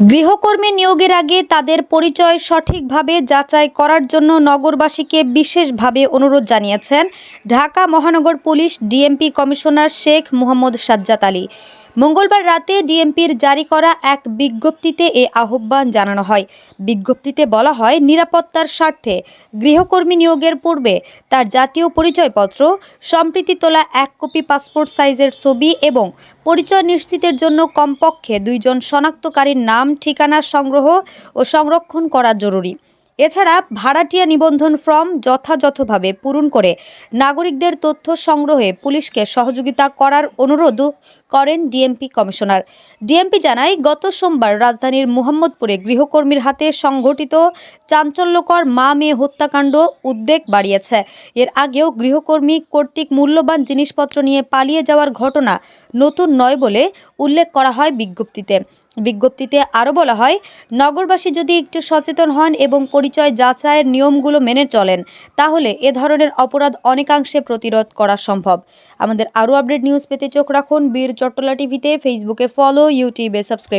গৃহকর্মী নিয়োগের আগে তাদের পরিচয় সঠিকভাবে যাচাই করার জন্য নগরবাসীকে বিশেষভাবে অনুরোধ জানিয়েছেন ঢাকা মহানগর police DMP commissioner Sheikh Mohammad Sajjad Ali. মঙ্গলবার রাতে ডিএমপির জারি করা এক বিজ্ঞপ্তিতে এ আহ্বান জানানো হয়। বিজ্ঞপ্তিতে বলা হয়, নিরাপত্তার স্বার্থে গৃহকর্মী নিয়োগের পূর্বে তার জাতীয় পরিচয়পত্র, সম্প্রীতি তোলা এক কপি পাসপোর্ট সাইজের ছবি এবং পরিচয় নিশ্চিতের জন্য কমপক্ষে দুইজন শনাক্তকারীর নাম, ঠিকানা সংগ্রহ ও সংরক্ষণ করা জরুরি। এছাড়া ভাড়াটিয়া নিবন্ধন ফর্ম যথাযথভাবে পূরণ করে নাগরিকদের তথ্য সংগ্রহে পুলিশকে সহযোগিতা করার অনুরোধ করেন ডিএমপি কমিশনার। ডিএমপি জানায়, গত সোমবার রাজধানীর মোহাম্মদপুরে গৃহকর্মীর হাতে সংঘটিত চাঞ্চল্যকর মা মেয়ে হত্যাকাণ্ড উদ্বেগ বাড়িয়েছে। এর আগেও গৃহকর্মী কর্তৃক মূল্যবান জিনিসপত্র নিয়ে পালিয়ে যাওয়ার ঘটনা নতুন নয় বলে উল্লেখ করা হয় বিজ্ঞপ্তিতে। বিজ্ঞপ্তিতে আরও বলা হয়, নগরবাসী যদি একটু সচেতন হন এবং পরিচয় যাচাইয়ের নিয়মগুলো মেনে চলেন, তাহলে এ ধরনের অপরাধ অনেকাংশে প্রতিরোধ করা সম্ভব। আমাদের আরও আপডেট নিউজ পেতে চোখ রাখুন বীর চট্টলা টিভিতে, ফেসবুকে ফলো, ইউটিউবে সাবস্ক্রাইব